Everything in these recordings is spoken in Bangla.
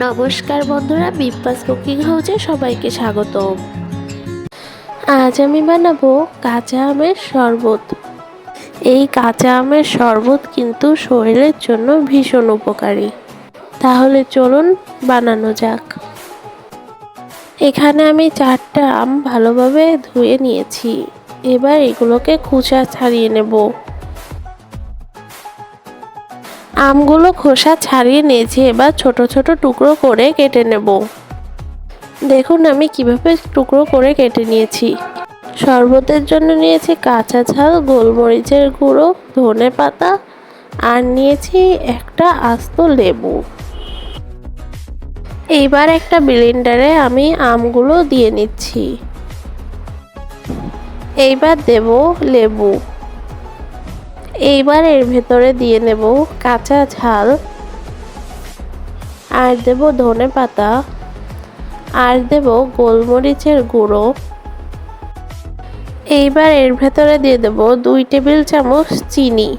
নমস্কার বন্ধুরা বিপাস কুকিং হাউসে সবাইকে স্বাগতম। আজ আমি বানাবো কাঁচা আমের শরবত। এই কাঁচা আমের শরবত কিন্তু শরীরের জন্য ভীষণ উপকারী। তাহলে চলুন বানানো যাক। এখানে আমি চারটা আম ভালোভাবে ধুয়ে নিয়েছি। এবার এগুলোকে খোসা ছাড়িয়ে নেব। আমগুলো খোসা ছাড়িয়ে নিয়েছি, এবার ছোট ছোট টুকরো করে কেটে নেব। দেখুন আমি কীভাবে টুকরো করে কেটে নিয়েছি। শরবতের জন্য নিয়েছি কাঁচা ঝাল, গোলমরিচের গুঁড়ো, ধনে পাতা, আর নিয়েছি একটা আস্ত লেবু। এইবার একটা ব্লেন্ডারে আমি আমগুলো দিয়ে নিচ্ছি। এইবার দেব লেবু। এইবার এর ভেতরে দিয়ে নেব কাঁচা ঝাল। আর দেব ধনে পাতা। আর দেব গোলমরিচের গুঁড়ো। এইবার এর ভেতরে দিয়ে দেব দুই টেবিল চামচ চিনি।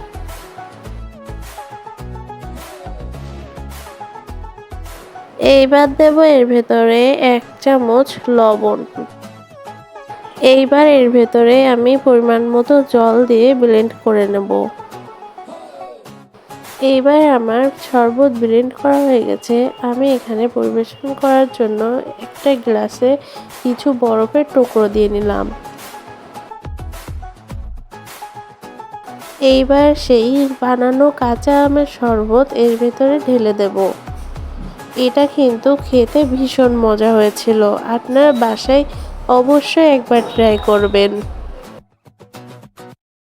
এইবার দেব এর ভেতরে এক চামচ লবণ। এইবার এর ভেতরে আমি পরিমাণ মতো জল দিয়ে ব্লেন্ড করে নেব। এইবার আমার শরবত ব্লেন্ড করা হয়ে গেছে। আমি এখানে পরিবেশন করার জন্য একটা গ্লাসে কিছু বরফের টুকরো দিয়ে নিলাম। এইবার সেই বানানো কাঁচা আমের শরবত এর ভেতরে ঢেলে দেব। এটা কিন্তু খেতে ভীষণ মজা হয়েছিল। আপনার বাসায় অবশ্যই একবার ট্রাই করবেন।